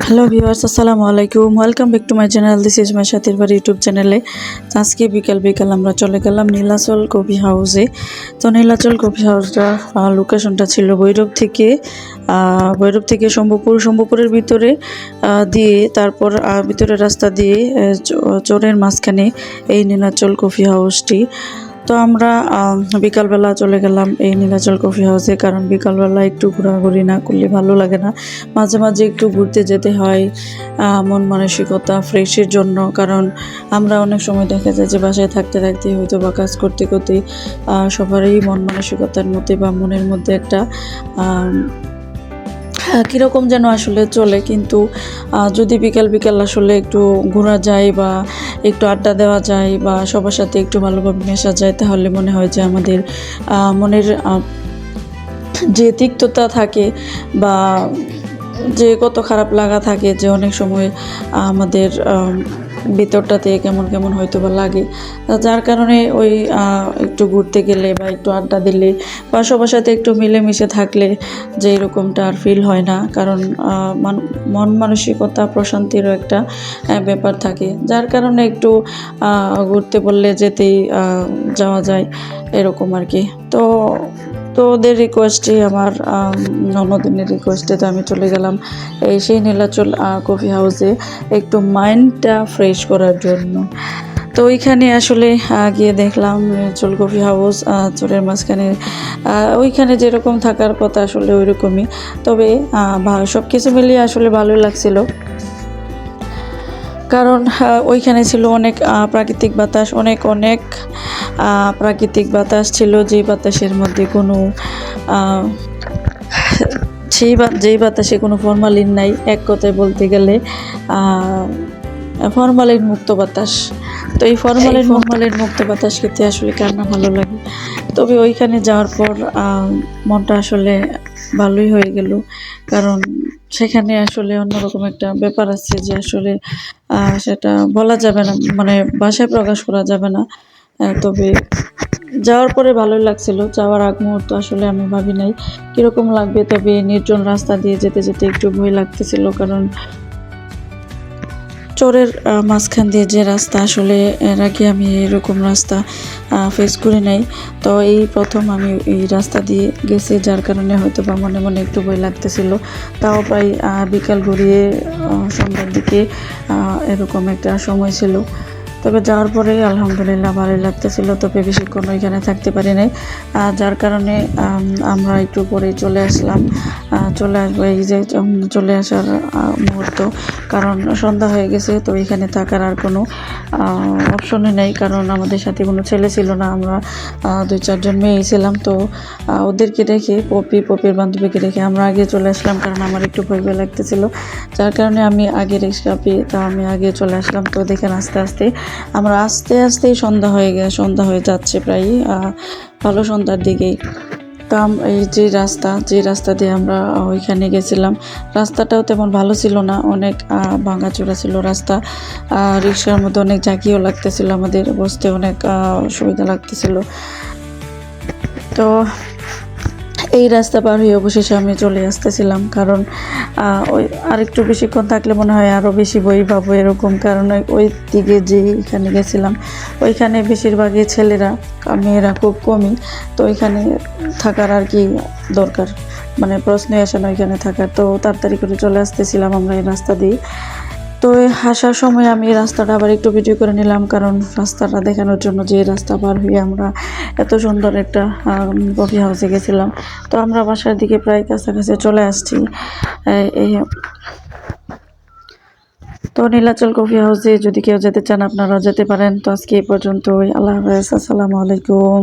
Hello viewers আসসালামু আলাইকুম welcome back to my channel this is my সাথীর বাড়ি ইউটিউব চ্যানেলে আজকে বিকাল বিকাল আমরা চলে গেলাম নীলাচল কফি হাউসে তো নীলাচল কফি হাউসটা লোকেশনটা ছিল ভৈরব থেকে ভৈরব থেকে শম্ভুপুর। শম্ভুপুরের ভিতরে দিয়ে তারপর আহ, ভিতরের রাস্তা দিয়ে চরের মাঝখানে এই নীলাচল কফি হাউসটি তো আমরা বিকালবেলা চলে গেলাম এই নীলাচল কফি হাউসে, কারণ বিকালবেলা একটু ঘোরাঘুরি না করলে ভালো লাগে না। মাঝে মাঝে একটু ঘুরতে যেতে হয় মন মানসিকতা ফ্রেশের জন্য, কারণ আমরা অনেক সময় দেখা যায় যে বাসায় থাকতে থাকতে হয়তো বা কাজ করতে করতে সবারই মন মানসিকতার মধ্যে বা মনের মধ্যে একটা কীরকম যেন আসলে চলে কিন্তু যদি বিকাল বিকাল আসলে একটু ঘোরা যায় বা একটু আড্ডা দেওয়া যায় বা সবার সাথে একটু ভালোভাবে মেশা যায় তাহলে মনে হয় যে আমাদের মনের যে তিক্ততা থাকে বা যে কত খারাপ লাগা থাকে যে অনেক সময় আমাদের আম, ভিতরটাতে কেমন কেমন হয়তো বা লাগে যার কারণে ওই একটু ঘুরতে গেলে বা একটু আড্ডা দিলে বা সবার সাথে একটু মিলেমিশে থাকলে যে এরকমটা আর ফিল হয় না। কারণ মান- মন মানসিকতা প্রশান্তিরও একটা ব্যাপার থাকে। যার কারণে একটু ঘুরতে বললে যেতেই যাওয়া যায় এরকম আর কি। তো তো ওদের রিকোয়েস্টে আমার আম, ননদিনের রিকোয়েস্টে তো আমি চলে গেলাম। এই সেই নীলাচল কফি হাউসে একটু মাইন্ডটা ফ্রেশ করার জন্য। তো ওইখানে আসলে গিয়ে দেখলাম চুল কফি হাউস চুলের মাঝখানে ওইখানে যেরকম থাকার কথা আসলে ওইরকমই। তবে সব কিছু মিলিয়ে আসলে ভালোই লাগছিল। কারণ ওইখানে ছিল অনেক প্রাকৃতিক বাতাস অনেক অনেক প্রাকৃতিক বাতাস ছিল যেই বাতাসের মধ্যে কোনো সেই বা যেই বাতাসে কোনো ফরমালিন নাই এক কথায় বলতে গেলে ফরমালিন মুক্ত বাতাস। তো এই ফরমালিন ফরমালিন মুক্ত বাতাস খেতে আসলে কার না ভালো লাগে? তবে ওইখানে যাওয়ার পর মনটা আসলে ভালোই হয়ে গেল। কারণ সেখানে আসলে অন্যরকম একটা ব্যাপার আছে যে আসলে সেটা বলা যাবে না মানে ভাষায় প্রকাশ করা যাবে না। তবে যাওয়ার পরে ভালোই লাগছিল। যাওয়ার আগ মুহূর্ত আসলে আমি ভাবি নাই কীরকম লাগবে। তবে নির্জন রাস্তা দিয়ে যেতে যেতে একটু ভয় লাগতেছিল। কারণ চরের মাঝখান দিয়ে যে রাস্তা আসলে এর আগে আমি এরকম রাস্তা ফেস করে নাই। তো এই প্রথম আমি এই রাস্তা দিয়ে গেছি, যার কারণে হয়তো বা মনে মনে একটু ভয় লাগতেছিল। তাও প্রায় বিকাল ঘুরিয়ে সন্ধ্যার দিকে এরকম একটা সময় ছিল। তবে যাওয়ার পরে আলহামদুলিল্লাহ ভালোই লাগতেছিল। তবে বেশিক্ষণ ওইখানে থাকতে পারি নাই যার কারণে আমরা একটু পরে চলে আসলাম। চলে আসব এই যে চলে আসার মুহূর্ত। কারণ সন্ধ্যা হয়ে গেছে, তো এখানে থাকার আর কোনো অপশনই নেই। কারণ আমাদের সাথে কোনো ছেলে ছিল না। আমরা দুই চারজন মেয়েই ছিলাম। তো ওদেরকে রেখে পপি, পপির বান্ধবীকে রেখে আমরা আগে চলে আসলাম। কারণ আমার একটু ভয় ভয় লাগতেছিল। যার কারণে আমি আগে রিক্সা পেয়ে, তা আমি আগে চলে আসলাম। তো দেখেন আস্তে আস্তে আমরা আস্তে আস্তেই সন্ধ্যা হয়ে গেছে সন্ধ্যা হয়ে যাচ্ছে প্রায় ভালো সন্ধ্যার দিকেই। তো এই যে রাস্তা যে রাস্তা দিয়ে আমরা ওইখানে গেছিলাম, রাস্তাটাও তেমন ভালো ছিল না, অনেক ভাঙাচোরা ছিল রাস্তা রিক্সার মধ্যে অনেক ঝাঁকিও লাগতেছিল আমাদের, বসতে অনেক অসুবিধা লাগতেছিল। তো এই রাস্তা পার হয়ে অবশেষে আমি চলে আসতেছিলাম, কারণ ওই আরেকটু বেশিক্ষণ থাকলে মনে হয় আরও বেশি বই পাবো এরকম, কারণ ওই- ওই দিকে যে এখানে গেছিলাম, ওইখানে বেশিরভাগই ছেলেরা মেয়েরা খুব কমই, তো ওইখানে থাকার আর কি দরকার মানে প্রশ্নই আসে না ওইখানে থাকার, তো তাড়াতাড়ি করে চলে আসতেছিলাম আমরা এই রাস্তা দিয়ে। তো আসার সময় আমি রাস্তাটা আবার একটু ভিডিও করে নিলাম, কারণ রাস্তাটা দেখানোর জন্য যে রাস্তা পার হয়ে আমরা এত সুন্দর একটা কফি হাউসে গেছিলাম। তো আমরা বাসার দিকে প্রায় কাছাকাছি চলে আসছি। এই তো নীলাচল কফি হাউসে যদি কেউ যেতে চান, আপনারাও যেতে পারেন। তো আজকে এই পর্যন্তই। আল্লাহ হাফেজ। আসসালামু আলাইকুম।